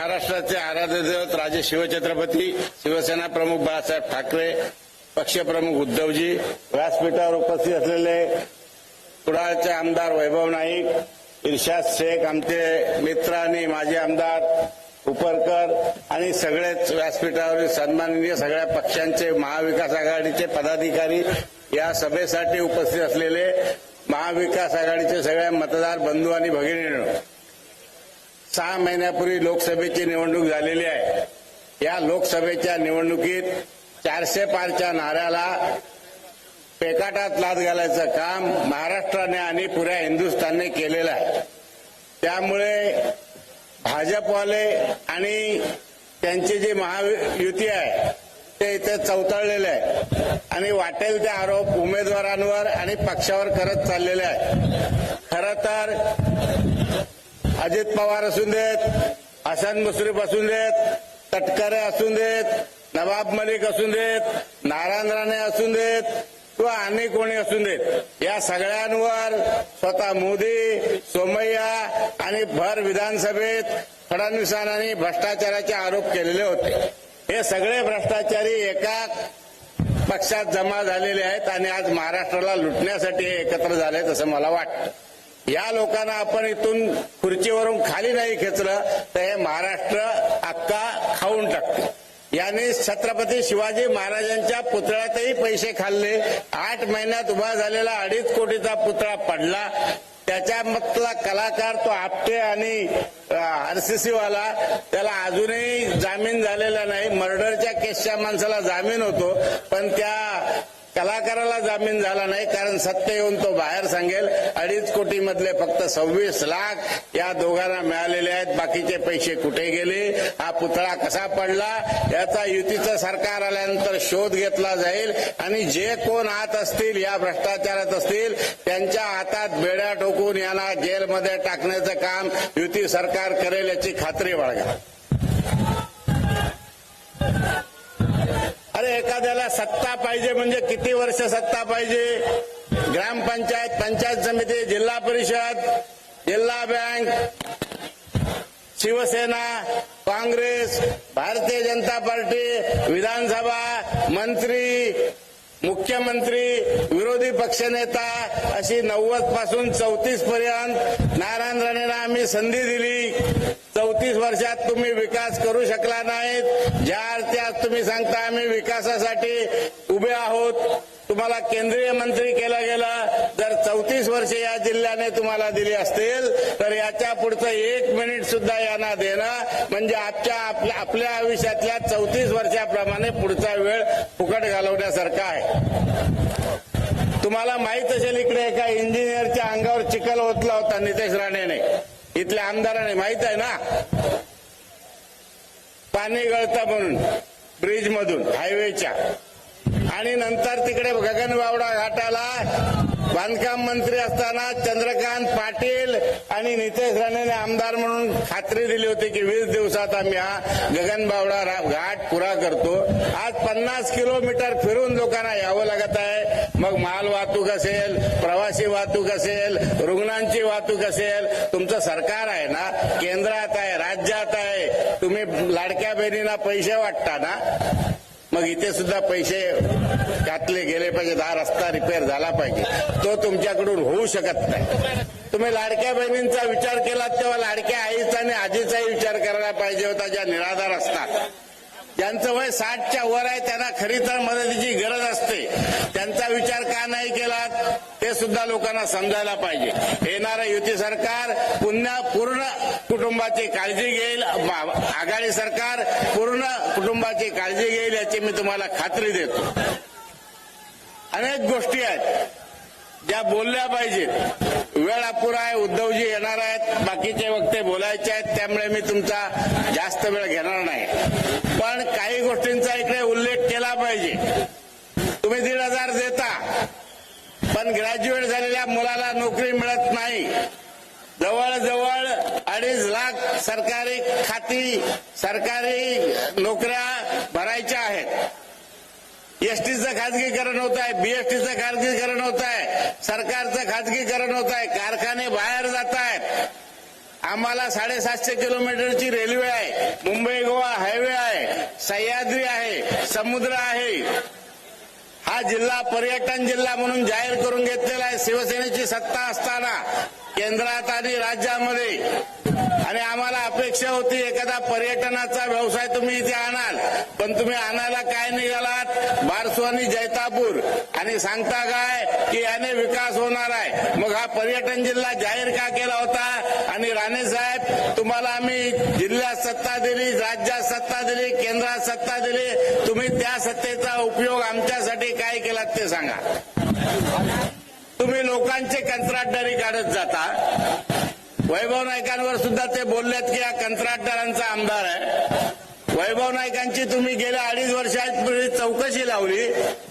महाराष्ट्राचे आराध्य दैवत राजे शिवछत्रपती शिवसेना प्रमुख बाळासाहेब ठाकरे पक्षप्रमुख उद्धवजी व्यासपीठावर उपस्थित असलेले कुडाळचे आमदार वैभव नाईक इर्शाद शेख आमचे मित्र आणि माजी आमदार उपरकर आणि सगळेच व्यासपीठावरील सन्माननीय सगळ्या पक्षांचे महाविकास आघाडीचे पदाधिकारी या सभेसाठी उपस्थित असलेले महाविकास आघाडीचे सगळ्या मतदार बंधू आणि भगिनींनो सहा महिन्यापूर्वी लोकसभेची निवडणूक झालेली आहे. या लोकसभेच्या निवडणुकीत चारशे पारच्या नाऱ्याला पेकाटात लाद घालायचं काम महाराष्ट्राने आणि पुऱ्या हिंदुस्थानने केलेलं आहे. त्यामुळे भाजपवाले आणि त्यांची जी महायुती आहे ते इथे चौताळलेले आहे. आणि वाटेल ते आरोप उमेदवारांवर आणि पक्षावर करत चाललेले आहे. खरं तर अजित पवार असून देत हसन मुश्रीफ असून देत तटकरे असून देत नवाब मलिक असून देत नारायण राणे असून देत किंवा आणि कोणी असून देत या सगळ्यांवर स्वतः मोदी सोमय्या आणि भर विधानसभेत फडणवीसांनी भ्रष्टाचाराचे आरोप केलेले होते. हे सगळे भ्रष्टाचारी एका पक्षात जमा झालेले आहेत आणि आज महाराष्ट्राला लुटण्यासाठी एकत्र झाले आहेत असं मला वाटतं. या लोकांना आपण इथून खुर्चीवरून खाली नाही खेचलं तर हे महाराष्ट्र अक्का खाऊन टाकते याने छत्रपती शिवाजी महाराजांच्या पुतळ्यातही पैसे खाल्ले. आठ महिन्यात उभा झालेला अडीच कोटीचा पुतळा पडला. त्याच्यामधला कलाकार तो आपटे आणि आरसीसी वाला त्याला अजूनही जामीन झालेला नाही. मर्डरच्या केसच्या माणसाला जामीन होतो. पण त्या कलाकाराला जामीन झाला नाही कारण सत्य येऊन तो बाहेर सांगेल. अडीच कोटी मधले फक्त सव्वीस लाख या दोघांना मिळालेले आहेत. बाकीचे पैसे कुठे गेले? हा पुतळा कसा पडला? याचा युतीचं सरकार आल्यानंतर शोध घेतला जाईल. आणि जे कोण आत असतील या भ्रष्टाचारात असतील त्यांच्या हातात बेड्या ठोकून यांना जेलमध्ये टाकण्याचं काम युती सरकार करेल याची खात्री बाळगा. अरे एखाद्याला सत्ता पाहिजे म्हणजे किती वर्ष सत्ता पाहिजे? ग्रामपंचायत पंचायत समिती जिल्हा परिषद जिल्हा बँक शिवसेना काँग्रेस भारतीय जनता पार्टी विधानसभा मंत्री मुख्यमंत्री विरोधी पक्षनेता अशी नव्वदपासून चौतीस पर्यंत नारायण राणेंना आम्ही संधी दिली. चौतीस वर्षात तुम्ही विकास करू शकला नाहीत. ज्या अर्थी आज तुम्ही सांगता आम्ही विकासासाठी उभे आहोत. तुम्हाला केंद्रीय मंत्री केलं गेलं. जर चौतीस वर्षे या जिल्ह्याने तुम्हाला दिली असतील तर याच्या पुढचं एक मिनिट सुद्धा यांना देणं म्हणजे आजच्या आपल्या आपल्या आयुष्यातल्या चौतीस वर्षाप्रमाणे पुढचा वेळ फुकट घालवण्यासारखा आहे. तुम्हाला माहीत असेल इकडे एका इंजिनियरच्या अंगावर चिखल ओतला होता नितेश राणेने. इथल्या आमदाराने माहीत आहे ना? पाणी गळतं म्हणून ब्रिज मधून हायवेच्या आणि नंतर तिकडे गगनबावडा घाटाला बांधकाम मंत्री असताना चंद्रकांत पाटील आणि नितेश राणेने आमदार म्हणून खात्री दिली होती की वीस दिवसात आम्ही हा गगनबावडा रा- घाट पुरा करतो. आज पन्नास किलोमीटर फिरून लोकांना यावं लागत आहे. मग माल वाहतूक असेल प्रवासी वाहतूक असेल रुग्णांची वाहतूक असेल तुमचं सरकार आहे ना केंद्रात आहे राज्यात आहे तुम्ही लाडक्या बहिणींना पैसे वाटता ना? मग इथे सुद्धा पैसे घातले गेले पाहिजे हा रस्ता रिपेअर झाला पाहिजे. तो तुमच्याकडून होऊ शकत नाही. तुम्ही लाडक्या बहिणींचा विचार केला तेव्हा लाडक्या आईचा आणि आजीचाही विचार करायला पाहिजे होता ज्या निराधार असतात. ज्यांचं वय साठच्या वर आहे त्यांना खरी तर मदतीची गरज असते. त्यांचा विचार का नाही केला ते सुद्धा लोकांना समजायला पाहिजे. येणारं युती सरकार पुन्हा पूर्ण कुटुंबाची काळजी घेईल. आघाडी सरकार पूर्ण कुटुंबाची काळजी घेईल याची मी तुम्हाला खात्री देतो. अनेक गोष्टी आहेत. ज्या बोलल्या पाहिजेत वेळ अपुरा आहे उद्धवजी येणार आहेत बाकीचे वक्ते बोलायचे आहेत त्यामुळे मी तुमचा जास्त वेळ घेणार नाही. पण काही गोष्टींचा इकडे उल्लेख केला पाहिजे. तुम्ही दीड हजार देता पण ग्रॅज्युएट झालेल्या मुलाला नोकरी मिळत नाही. जवळजवळ अडीच लाख सरकारी खाती सरकारी नोकऱ्या भरायच्या आहेत. एसटीचं खाजगीकरण होत आहे बीएसटीचं खाजगीकरण होत आहे सरकारचं खाजगीकरण होत आहे कारखाने बाहेर जात आहेत आम्हाला साडेसातशे किलोमीटरची रेल्वे आहे मुंबई गोवा हायवे आहे सह्याद्री आहे समुद्र आहे. हा जिल्हा पर्यटन जिल्हा म्हणून जाहीर करून घेतलेला आहे शिवसेनेची सत्ता असताना केंद्रात आणि राज्यामध्ये. आणि आम्हाला अपेक्षा होती एखादा पर्यटनाचा व्यवसाय तुम्ही इथे आणाल पण तुम्ही आणायला काय निघाला बारसवानी जैतापूर. आणि सांगता काय? की याने विकास होणार आहे. मग हा पर्यटन जिल्हा जाहीर का केला होता? आणि राणे साहेब तुम्हाला आम्ही जिल्ह्यात सत्ता दिली राज्यात सत्ता दिली केंद्रात सत्ता दिली. तुम्ही त्या सत्तेचा उपयोग आमच्यासाठी काय केलात ते सांगा. तुम्ही लोकांचे कंत्राटदारी काढत जाता. वैभव नायकांवर सुद्धा ते बोललेत की हा कंत्राटदारांचा आमदार आहे. वैभव नाईकांची तुम्ही गेल्या अडीच वर्षापूर्वी चौकशी लावली.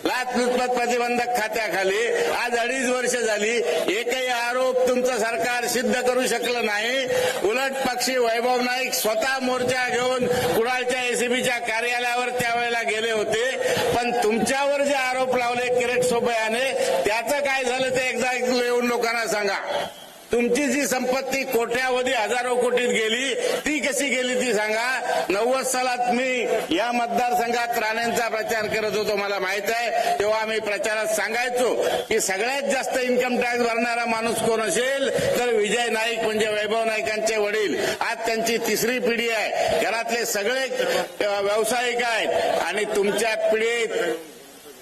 लाचलुचपत प्रतिबंधक खात्याखाली. आज अडीच वर्ष झाली. एकही आरोप तुमचं सरकार सिद्ध करू शकलं नाही. उलट पक्षी वैभव नाईक स्वतः मोर्चा घेऊन कुडाळच्या एसीबीच्या कार्यालयावर त्यावेळेला गेले होते. पण तुमच्यावर जे आरोप लावले किरेट सोबयाने त्याचं काय झालं ते एकदा तुमची जी संपत्ती कोट्यावधी हजारो कोटीत गेली ती कशी गेली ती सांगा. नव्वद सालात मी या मतदारसंघात राणेंचा प्रचार करत होतो मला माहीत आहे. तेव्हा आम्ही प्रचारात सांगायचो की सगळ्यात जास्त इन्कम टॅक्स भरणारा माणूस कोण असेल तर विजय नाईक म्हणजे वैभव नाईकांचे वडील. आज त्यांची तिसरी पिढी आहे. घरातले सगळे व्यावसायिक आहेत. आणि तुमच्या पिढीत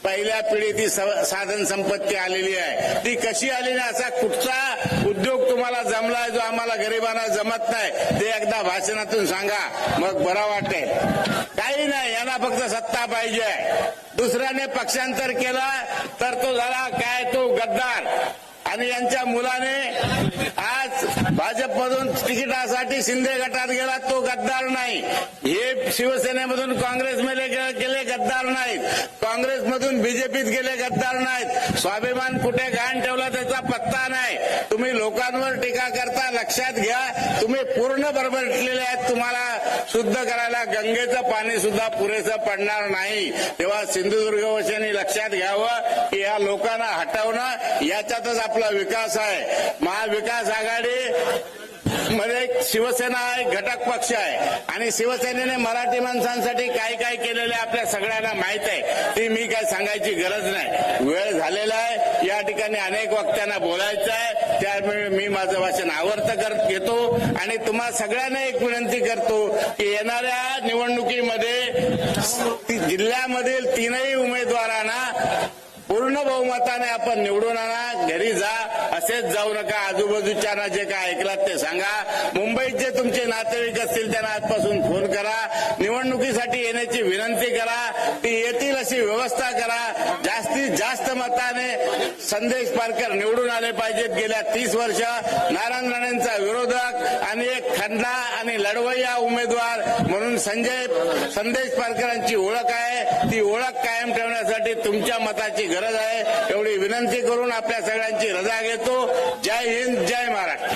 पहिल्या पिढीची स- साधन संपत्ती आलेली आहे. ती कशी आलेली असा कुठचा उद्योग तुम्हाला जमलाय जो आम्हाला गरिबांना जमत नाही ते एकदा भाषणातून सांगा. मग बरा वाटेल. काही नाही यांना फक्त सत्ता पाहिजे. दुसऱ्याने पक्षांतर केला तर तो झाला काय तो गद्दार. आणि यांच्या मुलाने आज भाजपमधून तिकिटासाठी शिंदे गटात गेला तो गद्दार नाही. हे शिवसेनेमधून काँग्रेसमध्ये गेले गद्दार नाहीत. काँग्रेसमधून बीजेपीत गेले गद्दार नाहीत. स्वाभिमान कुठे घाण ठेवला त्याचा पत्ता नाही. तुम्ही लोकांवर टीका करता लक्षात घ्या. तुम्ही पूर्ण बरबरटलेले आहेत. तुम्हाला शुद्ध करायला गंगेचं पाणी सुद्धा पुरेसं पडणार नाही. तेव्हा सिंधुदुर्ग वशांनी लक्षात घ्यावं की या लोकांना हटवणं याच्यातच आपला विकास आहे. महाविकास आघाडी मध्ये शिवसेना हा एक घटक पक्ष आहे. आणि शिवसेनेने मराठी माणसांसाठी काय काय केलेलं आहे आपल्या सगळ्यांना माहीत आहे. ती मी काय सांगायची गरज नाही. वेळ झालेला आहे. या ठिकाणी अनेक वक्त्यांना बोलायचं आहे. त्यामुळे मी माझं भाषण आवर्त करत घेतो. आणि तुम्हा सगळ्यांना एक विनंती करतो की येणाऱ्या निवडणुकीमध्ये जिल्ह्यामधील तीनही उमेदवारांना पूर्ण बहुमताने आपण निवडून आणा. घरी जा. असेच जाऊ नका आजूबाजूच्या जे काय ऐकलात ते सांगा. मुंबईत जे तुमचे नातेवाईक असतील त्यांना आजपासून फोन करा. निवडणुकीसाठी येण्याची विनंती करा. ती येतील अशी व्यवस्था करा. जास्तीत जास्त मताने संदेश पारकर निवडून आले पाहिजेत. गेल्या तीस वर्ष नारायण राणेंचा विरोधक आणि एक खंडा आणि लढवय्या उमेदवार म्हणून संजय संदेश पारकरांची ओळख आहे. ती ओळख कायम ठेवण्यासाठी तुमच्या मताची गरज आहे. एवढी विनंती करून आपल्या सगळ्यांची रजा घेतो. जय हिंद जय महाराष्ट्र.